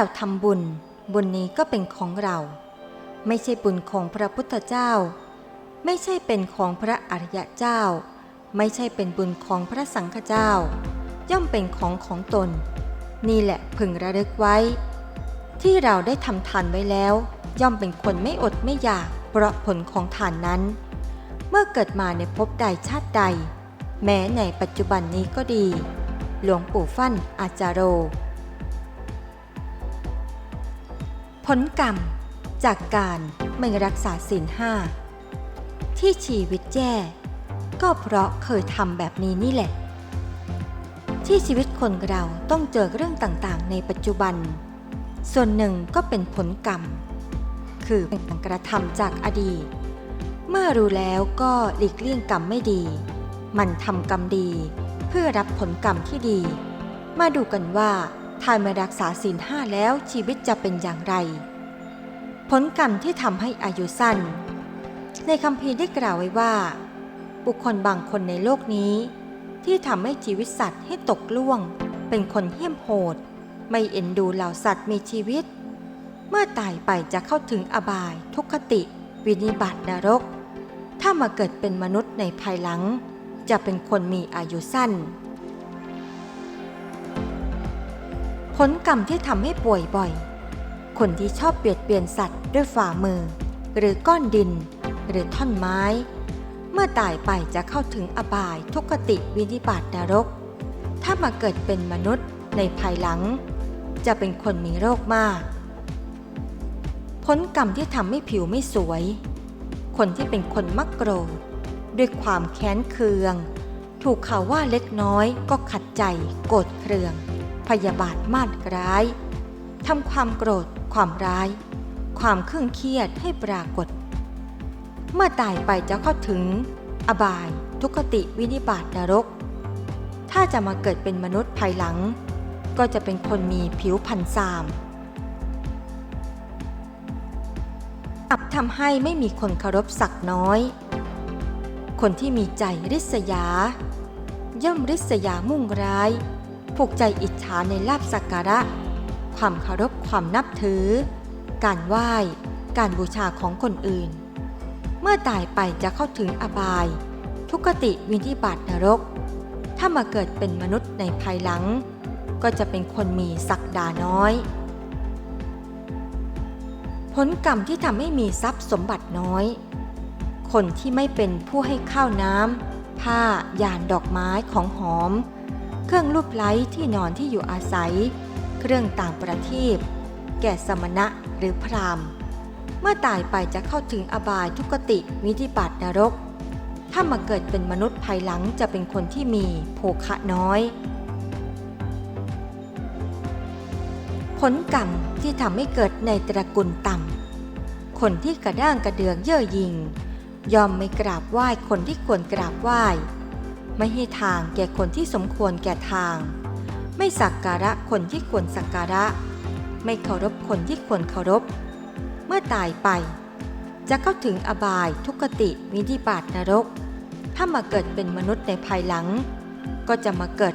เราทำบุญ บุญนี้ก็เป็นของเรา ไม่ใช่บุญของพระพุทธเจ้า ไม่ใช่เป็นของพระอริยะเจ้า ไม่ใช่เป็นบุญของพระสังฆเจ้า ย่อมเป็นของของตน นี่แหละพึงระลึกไว้ ที่เราได้ทำทานไว้แล้ว ย่อมเป็นคนไม่อดไม่อยาก เพราะผลของทานนั้น เมื่อเกิดมาในภพใดชาติใด แม้ในปัจจุบันนี้ก็ดี หลวงปู่ฟั่นอาจารโร ผลกรรมจากการไม่รักษาศีลห้าที่ชีวิตแย่ ก็เพราะเคยทำแบบนี้นี่แหละ ที่ชีวิตคนเราต้องเจอเรื่องต่างๆ ในปัจจุบัน ส่วนหนึ่งก็เป็นผลกรรม คือเป็นการกระทำจากอดีต เมื่อรู้แล้วก็หลีกเลี่ยงกรรมไม่ดี มันทำกรรมดี เพื่อรับผลกรรมที่ดี มาดูกันว่า ถ้าไม่รักษาศีลห้าแล้วชีวิตจะเป็นอย่างไร ผลกรรมที่ทำให้อายุสั้น ในคำพีได้กล่าวไว้ว่า บุคคลบางคนในโลกนี้ ที่ทำให้ชีวิตสัตว์ให้ตกล่วง เป็นคนเหี้ยมโหด ไม่เอ็นดูเหล่าสัตว์มีชีวิต เมื่อตายไปจะเข้าถึงอบาย ทุกขติ วินิบัตินรก ถ้ามาเกิดเป็นมนุษย์ในภายหลัง จะเป็นคนมีอายุสั้น ผลกรรมที่ทำให้ป่วยบ่อย คนที่ชอบเบียดเบียนสัตว์ด้วยฝ่ามือ หรือก้อนดิน หรือท่อนไม้ เมื่อตายไปจะเข้าถึงอบายทุกติวินิบาตนรก ถ้ามาเกิดเป็นมนุษย์ในภายหลัง จะเป็นคนมีโรคมาก ผลกรรมที่ทำให้ผิวไม่สวย คนที่เป็นคนมักโกรธด้วยความแค้นเคือง ถูกเขาวว่าเล็กน้อยก็ขัดใจโกรธเคือง พยาบาทมาดร้ายทำความโกรธ ความร้าย ความเครื่องเครียดให้ปรากฏ เมื่อตายไปจะเข้าถึง อบาย ทุกขติวินิบาตนรก ถ้าจะมาเกิดเป็นมนุษย์ภายหลัง ก็จะเป็นคนมีผิวพันซามอับทำให้ไม่มีคนเคารพสักน้อย คนที่มีใจริษยา ย่อมริษยามุ่งร้าย ผูกใจอิจฉาในลาบสักการะ ความเคารพความนับถือ การไหว้ การบูชาของคนอื่น เมื่อตายไปจะเข้าถึงอบาย ทุกติวินิบาตนรก ถ้ามาเกิดเป็นมนุษย์ในภายหลัง ก็จะเป็นคนมีศักดาน้อย ผลกรรมที่ทำให้มีทรัพย์สมบัติน้อย คนที่ไม่เป็นผู้ให้ข้าวน้ำผ้ายานดอกไม้ของหอม เครื่องรูปไล้ที่นอนที่อยู่อาศัย เครื่องต่างประทีปแก่สมณะหรือพราหมณ์ เมื่อตายไปจะเข้าถึงอบายทุกติวิธิบัตินรก ถ้ามาเกิดเป็นมนุษย์ภายหลังจะเป็นคนที่มีโภคะน้อย ผลกรรมที่ทำให้เกิดในตระกูลต่ำ คนที่กระด้างกระเดืองเย่อหยิ่งยอมไม่กราบไหว้คนที่ควรกราบไหว้ ไม่ให้ทางแก่คนที่สมควรแก่ทาง ไม่สักการะคนที่ควรสักการะ ไม่เคารพคนที่ควรเคารพ เมื่อตายไป จะเข้าถึงอบายทุกติวินิบาตนรก ถ้ามาเกิดเป็นมนุษย์ในภายหลัง ก็จะมาเกิด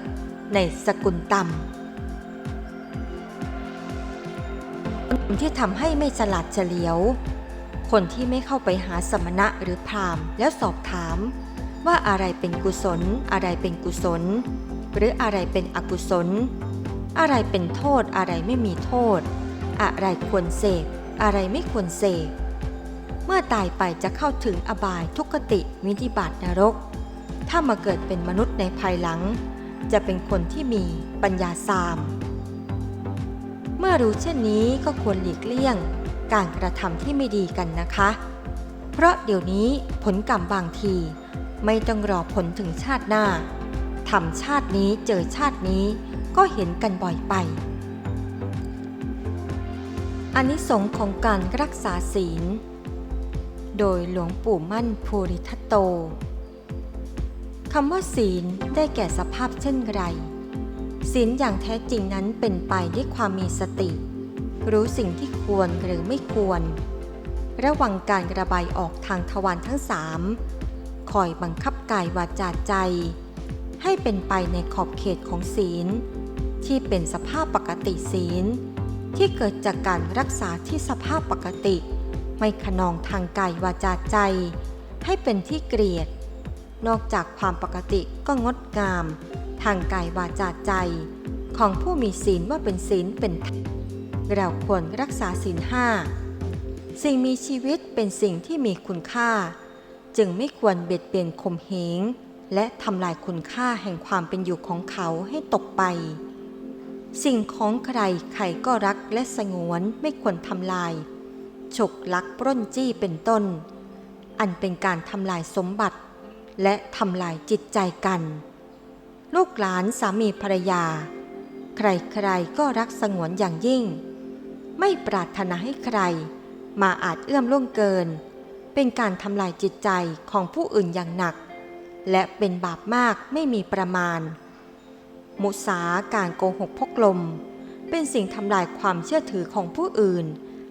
ในสกุลต่ำคนที่ทำให้ไม่ฉลาดเฉลียว คนที่ไม่เข้าไปหาสมณะหรือพราหมณ์แล้วสอบถาม ว่าอะไรเป็นกุศล อะไรเป็นกุศล หรืออะไรเป็นอกุศล อะไรเป็นโทษอะไรไม่มีโทษ อะไรควรเสพอะไรไม่ควรเสพเมื่อตายไปจะเข้าถึงอบายทุกติวิธิบาตนรก ถ้ามาเกิดเป็นมนุษย์ในภายหลัง จะเป็นคนที่มีปัญญาสาม เมื่อรู้เช่นนี้ก็ควรหลีกเลี่ยง การกระทำที่ไม่ดีกันนะคะ เพราะเดี๋ยวนี้ผลกรรมบางที ไม่ต้องรอผลถึงชาติหน้าทำชาตินี้เจอชาตินี้ก็เห็นกันบ่อยไปอานิสงของการรักษาศีล โดยหลวงปู่มั่นภูริทัตโตคำว่าศีลได้แก่สภาพเช่นไร ศีลอย่างแท้จริงนั้นเป็นไปด้วยความมีสติ รู้สิ่งที่ควรหรือไม่ควร ระวังการระบายออกทางทวารทั้งสาม คอยบังคับกายวาจาใจ ให้เป็นไปในขอบเขตของศีล ที่เป็นสภาพปกติศีล ที่เกิดจากการรักษาที่สภาพปกติ ไม่ขนองทางกายวาจาใจ ให้เป็นที่เกลียด นอกจากความปกติก็งดงาม ทางกายวาจาใจ ของผู้มีศีลว่าเป็นศีลเป็นเราควรรักษาศีลห้าสิ่งมีชีวิตเป็นสิ่งที่มีคุณค่า จึงไม่ควรเบียดเบียนข่มเหงและทำลายคุณค่าแห่งความเป็นอยู่ของเขาให้ตกไป สิ่งของใครใครก็รักและสงวนไม่ควรทำลาย ฉกลักปล้นจี้เป็นต้น อันเป็นการทำลายสมบัติ และทำลายจิตใจกัน ลูกหลานสามีภรรยา ใครๆก็รักสงวนอย่างยิ่ง ไม่ปรารถนาให้ใคร มาอาจเอื้อมล่วงเกิน เป็นการทำลายจิตใจของผู้อื่นอย่างหนัก และเป็นบาปมากไม่มีประมาณ มุสาการโกหกพกลม เป็นสิ่งทำลายความเชื่อถือของผู้อื่น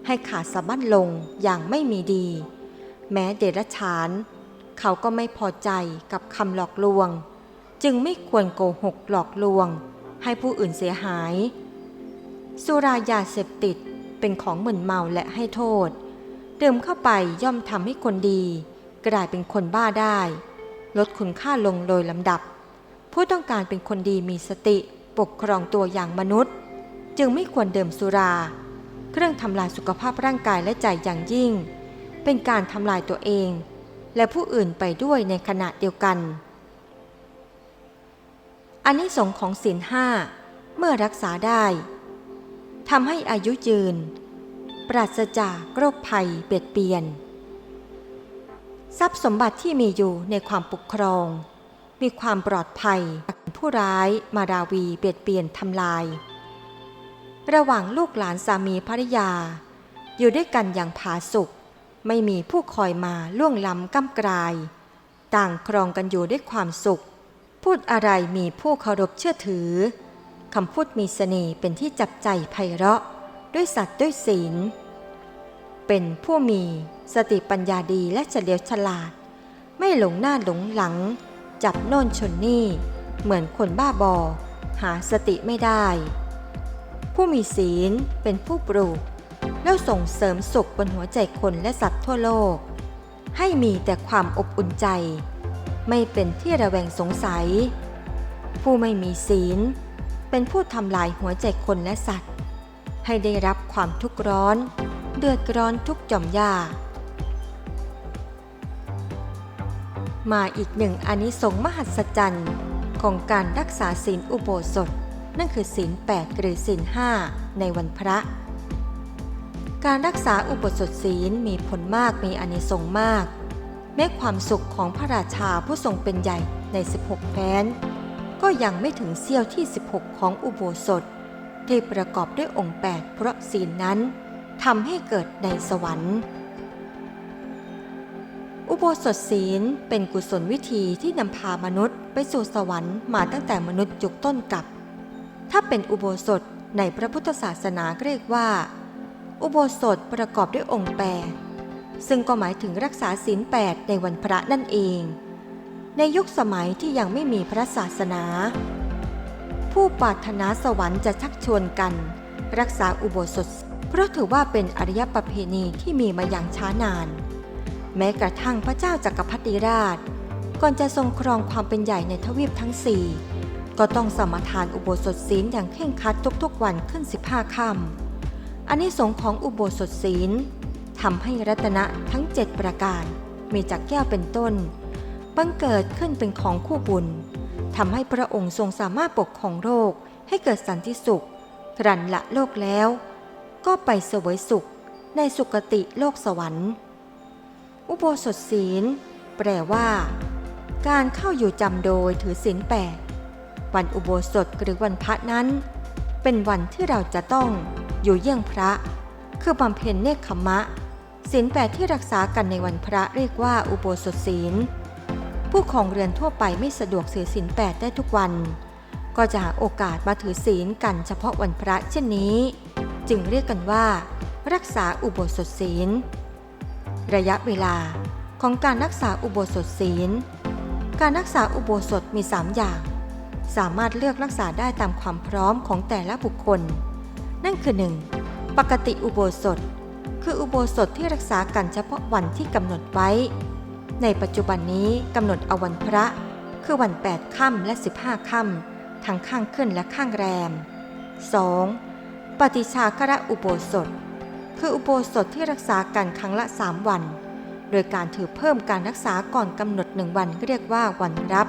ให้ขาดสะบั้นลงอย่างไม่มีดี แม้เดรัจฉาน เขาก็ไม่พอใจกับคำหลอกลวง จึงไม่ควรโกหกหลอกลวง ให้ผู้อื่นเสียหาย สุรายาเสพติดเป็นของเหมึนเมาและให้โทษ ดื่มเข้าไปย่อมทำให้คนดี กลายเป็นคนบ้าได้ ลดคุณค่าลงโดยลำดับ ผู้ต้องการเป็นคนดีมีสติปกครองตัวอย่างมนุษย์ จึงไม่ควรดื่มสุรา เครื่องทำลายสุขภาพร่างกายและใจอย่างยิ่ง เป็นการทำลายตัวเอง และผู้อื่นไปด้วยในขณะเดียวกันอันนี้สงของศีลห้าเมื่อรักษาได้ทำให้อายุยืน ปราศจากโรคภัยเบียดเบียน ทรัพย์สมบัติที่มีอยู่ในความปกครอง มีความปลอดภัยผู้ร้ายมาราวีเบียดเบียนทำลาย ระหว่างลูกหลานสามีภรรยา อยู่ด้วยกันอย่างผาสุกไม่มีผู้คอยมาล่วงล้ำก้ำกลาย ต่างครองกันอยู่ด้วยความสุข พูดอะไรมีผู้เคารพเชื่อถือคำพูดมีเสน่ห์เป็นที่จับใจไพเราะ ด้วยสัตว์ด้วยศีล เป็นผู้มีสติปัญญาดีและเฉลียวฉลาด ไม่หลงหน้าหลงหลัง จับโน่นชนนี่ เหมือนคนบ้าบอ หาสติไม่ได้ ผู้มีศีลเป็นผู้ปลูก แล้วส่งเสริมสุขบนหัวใจคนและสัตว์ทั่วโลก ให้มีแต่ความอบอุ่นใจ ไม่เป็นที่ระแวงสงสัย ผู้ไม่มีศีล เป็นผู้ทำลายหัวใจคนและสัตว์ ให้ได้รับความทุกข์ร้อน เดือดร้อนทุกจอมยามาอีกหนึ่งอนิสงส์มหัศจรรย์ของการรักษาศีลอุโบสถ นั่นคือศีล8หรือศีล5ในวันพระ การรักษาอุโบสถศีลมีผลมากมีอนิสงส์มาก แม้ความสุขของพระราชาผู้ทรงเป็นใหญ่ใน 16แคว้น ก็ยังไม่ถึงเสี้ยวที่ 16 ของอุโบสถ ที่ประกอบด้วยองค์ 8 เพราะศีลนั้นทำให้เกิดในสวรรค์ อุโบสถศีลเป็นกุศลวิธีที่นำพามนุษย์ไปสู่สวรรค์มาตั้งแต่มนุษย์ยุคต้นกับ ถ้าเป็นอุโบสถในพระพุทธศาสนาเรียกว่า อุโบสถประกอบด้วยองค์แปดซึ่งก็หมายถึงรักษาศีลแปดในวันพระนั่นเอง ในยุคสมัยที่ยังไม่มีพระศาสนา ผู้ปรารถนาสวรรค์จะชักชวนกัน รักษาอุโบสถ เพราะถือว่าเป็นอริยประเพณีที่มีมาอย่างช้านาน แม้กระทั่งพระเจ้าจักรพรรดิราช ก่อนจะทรงครองความเป็นใหญ่ในทวีปทั้งสี่ก็ต้องสมทานอุโบสถศีลอย่างเคร่งครัดทุกๆวันขึ้น 15ค่ำอันนี้สงของอุโบสถศีลทำให้รัตนะทั้ง 7 ประการ มีจากแก้วเป็นต้น บังเกิดขึ้นเป็นของคู่บุญ ทำให้พระองค์ทรงสามารถปกครองโลกให้เกิดสันติสุขครันละโลกแล้ว ก็ไปเสวยสุขในสุคติโลกสวรรค์ อุโบสถศีล แปลว่า การเข้าอยู่จำโดยถือศีลแปดวันอุโบสถหรือวันพระนั้น เป็นวันที่เราจะต้องอยู่เยี่ยงพระ คือบำเพ็ญเนคขมะศีลแปดที่รักษากันในวันพระเรียกว่าอุโบสถศีล ผู้ของเรือนทั่วไปไม่สะดวกเสียศีลแปดได้ทุกวัน ก็จะหาโอกาสมาถือศีลกันเฉพาะวันพระเช่นนี้ จึงเรียกกันว่า รักษาอุโบสถศีล ระยะเวลาของการรักษาอุโบสถศีล การรักษาอุโบสถมี 3 อย่าง สามารถเลือกรักษาได้ตามความพร้อมของแต่ละบุคคล นั่นคือ 1. ปกติอุโบสถ คืออุโบสถที่รักษากันเฉพาะวันที่กำหนดไว้ ในปัจจุบันนี้กำหนดเอาวันพระ คือวัน 8 ค่ำและ 15 ค่ำทั้งข้างขึ้นและข้างแรม 2. ปฏิชาคระอุโบสถ คืออุโบสถที่รักษากันครั้งละ 3 วัน โดยการถือเพิ่มการรักษาก่อนกำหนดหนึ่งวันเรียกว่าวันรับ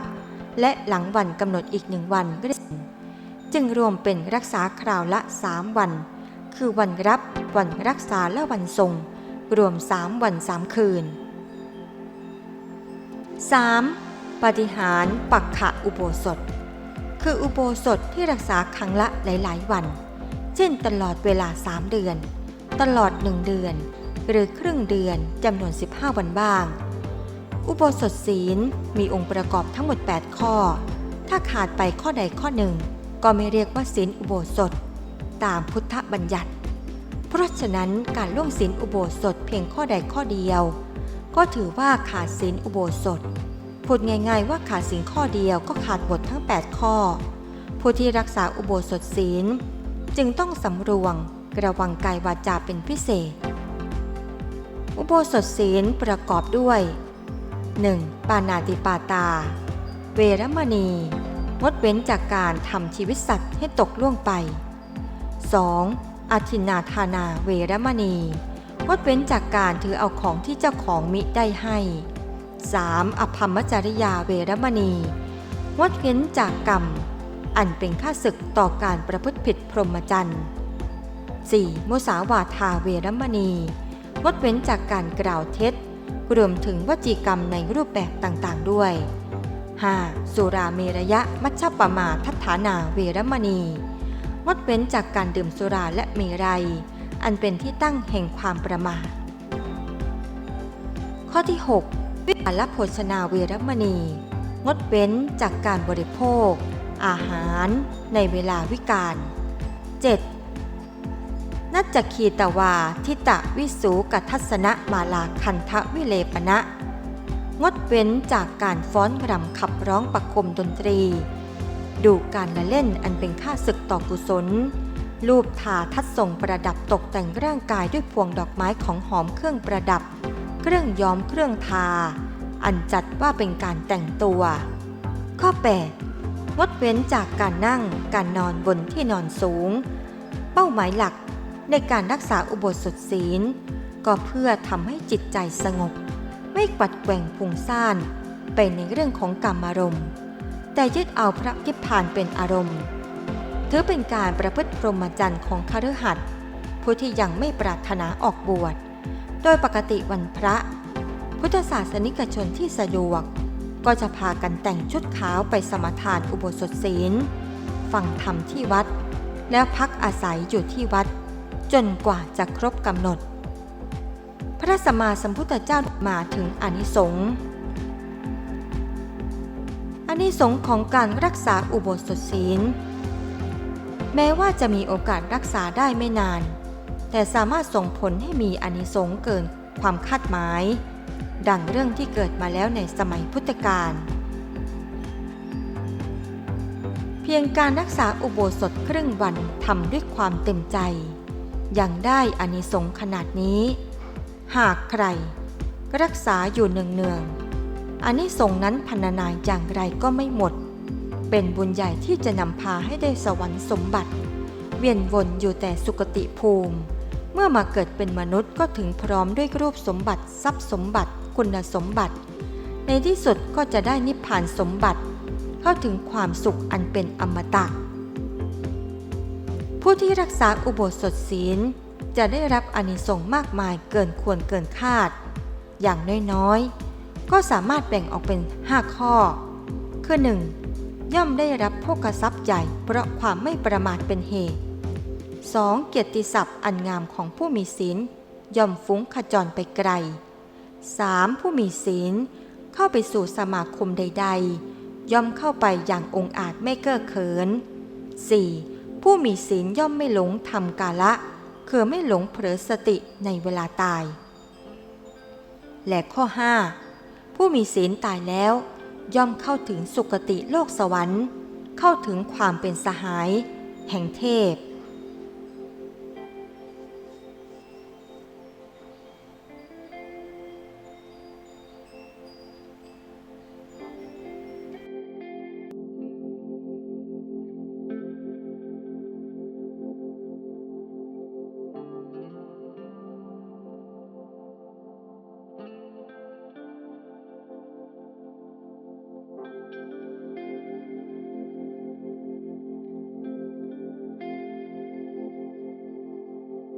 และหลังวันกำหนดอีกหนึ่งวันเรียกจึงรวมเป็นรักษาคราวละ 3 วัน คือวันรับ วันรักษาและวันทรง รวม 3 วัน 3 คืน 3. ปฏิหารปักขะอุโบสถ คืออุโบสถที่รักษาครั้งละหลาย ๆ วัน เช่นตลอดเวลา 3 เดือน ตลอด 1 เดือน หรือครึ่งเดือนจำนวน 15 วันบ้าง อุโบสถศีลมีองค์ประกอบทั้งหมด 8 ข้อ ถ้าขาดไปข้อใดข้อหนึ่ง ก็ไม่เรียกว่าศีลอุโบสถ ตามพุทธบัญญัติ เพราะฉะนั้นการล่วงศีลอุโบสถเพียงข้อใดข้อเดียว ก็ถือว่าขาดศีลอุโบสถ พูดง่ายๆว่าขาดศีลข้อเดียวก็ขาดบททั้ง 8 ข้อ ผู้ที่รักษาอุโบสถศีล จึงต้องสำรวงระวังกายวาจาเป็นพิเศษ อุโบสถศีลประกอบด้วย 1. ปานาติปาตา เวรมณี งดเว้นจากการทำชีวิตสัตว์ให้ตกล่วงไป 2. อาทินนาธานาเวรมณี งดเว้นจากการถือเอาของที่เจ้าของมิได้ให้ 3. อภัมมจริยาเวรมณี งดเว้นจากกรรม อันเป็นค่าศึกต่อการประพฤติผิดพรหมจรรย์ 4. มุสาวาทาเวรมณี งดเว้นจากการกล่าวเท็จ รวมถึงวจีกรรมในรูปแบบต่างๆ ด้วย 5. สุราเมรยะมัชฌปมาทัฏฐานาเวรมณี งดเว้นจากการดื่มสุราและเมรัย อันเป็นที่ตั้งแห่งความประมาท ข้อที่ 6 วิหารโภชนาเวรมณี งดเว้นจากการบริโภค อาหารในเวลาวิกาล 7. นัจจคีตวาทิตะวิสูกัทัสนะมาลาคันทะวิเลปณะงดเว้นจากการฟ้อนรำขับร้องประคมดนตรี ดูการละเล่นอันเป็นค่าศึกต่อกุศล รูปทาทัดส่งประดับตกแต่งร่างกายด้วยพวงดอกไม้ของหอมเครื่องประดับ เครื่องย้อมเครื่องทา อันจัดว่าเป็นการแต่งตัว ข้อ 8 งดเว้นจากการนั่งการนอนบนที่นอนสูง เป้าหมายหลักในการรักษาอุโบสถศีล ก็เพื่อทำให้จิตใจสงบ ไม่กัดแกว่งพุงซ่านไปในเรื่องของกรรมอารมณ์ แต่ยึดเอาพระนิพพานเป็นอารมณ์ ถือเป็นการประพฤติพรหมจรรย์ของคฤหัสถ์ผู้ที่ยังไม่ปรารถนาออกบวช โดยปกติวันพระ พุทธศาสนิกชนที่สะดวก ก็จะพากันแต่งชุดขาวไปสมทานอุโบสถศีล ฟังธรรมที่วัด แล้วพักอาศัยอยู่ที่วัด จนกว่าจะครบกำหนด พระสัมมาสัมพุทธเจ้ามาถึงอนิสงส์อนิสงส์ของการรักษาอุโบสถศีล แม้ว่าจะมีโอกาสรักษาได้ไม่นาน แต่สามารถส่งผลให้มีอนิสงส์เกินความคาดหมาย ดังเรื่องที่เกิดมาแล้วในสมัยพุทธกาลเพียงการรักษาอุโบสถครึ่งวันทำด้วยความเต็มใจ ยังได้อานิสงส์ขนาดนี้ หากใคร รักษาอยู่เนืองๆอานิสงส์นั้นพรรณนาอย่างไรก็ไม่หมด เป็นบุญใหญ่ที่จะนำพาให้ได้สวรรค์สมบัติ เวียนวนอยู่แต่สุคติภูมิ เมื่อมาเกิดเป็นมนุษย์ก็ถึงพร้อมด้วยรูปสมบัติ ทรัพย์สมบัติ คุณสมบัติ ในที่สุดก็จะได้นิพพานสมบัติ เข้าถึงความสุขอันเป็นอมตะ ผู้ที่รักษาอุโบสถศีลจะได้รับอานิสงส์มากมายเกินควรเกินคาด อย่างน้อยๆ ก็สามารถแบ่งออกเป็น 5 ข้อ คือ 1. ย่อมได้รับโภคทรัพย์ใหญ่เพราะความไม่ประมาทเป็นเหตุ 2. เกียรติศัพท์อันงามของผู้มีศีลย่อมฟุ้งขจรไปไกล 3. ผู้มีศีลเข้าไปสู่สมาคมใด ๆ ย่อมเข้าไปอย่างองอาจไม่เก้อเขิน 4. ผู้มีศีลย่อมไม่หลงทำกาละ คือไม่หลงเผลอสติในเวลาตาย และข้อ 5 ผู้มีศีลตายแล้ว ย่อมเข้าถึงสุคติโลกสวรรค์ เข้าถึงความเป็นสหาย แห่งเทพ